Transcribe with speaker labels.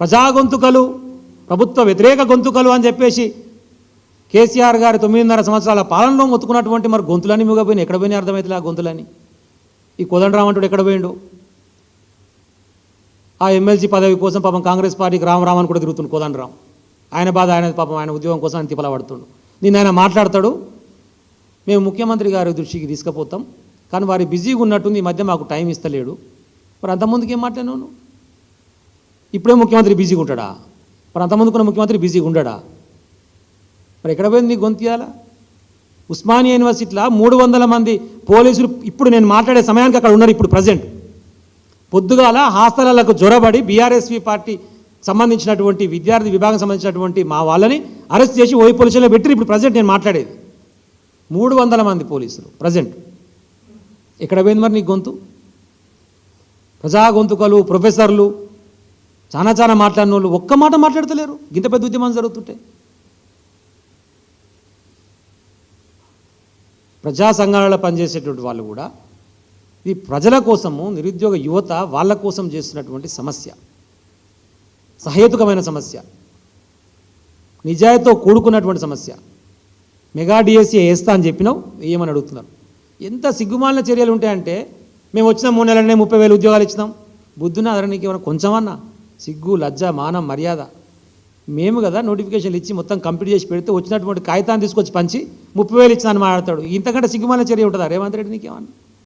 Speaker 1: ప్రజా గొంతుకలు ప్రభుత్వ వ్యతిరేక గొంతుకలు అని చెప్పేసి కేసీఆర్ గారి తొమ్మిదిన్నర సంవత్సరాల పాలనలో మొత్తుకున్నటువంటి మరి గొంతులని మిగపోయినాయి ఎక్కడ పోయినాయి అర్థమవుతుంది ఆ గొంతులని ఈ కోదండరామంటుడు ఎక్కడ పోయిండు? ఆ ఎమ్మెల్సీ పదవి కోసం పాపం కాంగ్రెస్ పార్టీకి రామరామ్ కూడా తిరుగుతుంది కోదండరాం ఆయన బాధ ఆయన పాపం ఆయన ఉద్యోగం కోసం ఆయన తిప్పలబడుతుండు నిన్న ఆయన మాట్లాడతాడు. మేము ముఖ్యమంత్రి గారి దృష్టికి తీసుకుపోతాం. కానీ వారి బిజీగా ఉన్నట్టుంది ఈ మధ్య మాకు టైం ఇస్తలేడు. మరి అంతకుముందుకు ఏం మాట్లాడినావు నువ్వు? ఇప్పుడే ముఖ్యమంత్రి బిజీగా ఉంటాడా? మరి అంతకుముందుకున్న ముఖ్యమంత్రి బిజీగా ఉండడా? మరి ఎక్కడ పోయింది నీ గొంతియాల ఉస్మానియా యూనివర్సిటీలో మూడు వందల మంది పోలీసులు ఇప్పుడు నేను మాట్లాడే సమయానికి అక్కడ ఉన్నారు ఇప్పుడు ప్రజెంట్. పొద్దుగాల హాస్టళ్ళకు జ్వరబడి బీఆర్ఎస్వి పార్టీ సంబంధించినటువంటి విద్యార్థి విభాగం సంబంధించినటువంటి మా వాళ్ళని అరెస్ట్ చేసి ఓయి పోలీసులో పెట్టి ఇప్పుడు ప్రజెంట్ నేను మాట్లాడేది. మూడు వందల మంది పోలీసులు ప్రజెంట్. ఎక్కడ పోయింది మరి నీ గొంతు? ప్రజా గొంతుకలు ప్రొఫెసర్లు చాలా చాలా మాట్లాడిన వాళ్ళు ఒక్క మాట మాట్లాడతలేరు. గింత పెద్ద ఉద్యమం జరుగుతుంటే. ప్రజా సంఘాలలో పనిచేసేటువంటి వాళ్ళు కూడా ఇది ప్రజల కోసము నిరుద్యోగ యువత వాళ్ళ కోసం చేస్తున్నటువంటి సమస్య. సహేతుకమైన సమస్య. నిజాయితీతో కూడుకున్నటువంటి సమస్య. మెగా డిఎస్సీ వేస్తా అని చెప్పినావు ఏమని అడుగుతున్నారు? ఎంత సిగ్గుమాలిన చర్యలు ఉంటాయంటే మేము వచ్చిన మూడు నెలలనే ముప్పై వేలు ఉద్యోగాలు ఇచ్చినాం. బుద్ధున అదర నీకు ఏమైనా కొంచెమన్నా? సిగ్గు లజ్జ మానం మర్యాద. మేము కదా నోటిఫికేషన్లు ఇచ్చి మొత్తం కంప్లీట్ చేసి పెడితే వచ్చినటువంటి కాగితాన్ని తీసుకొచ్చి పంచి ముప్పై వేలు ఇచ్చిన అని మాట్లాడతాడు. ఇంతకంటే సిగ్గుమాల చర్య ఉంటుందా? రేవంత్ రెడ్డి నీకేమన్నా?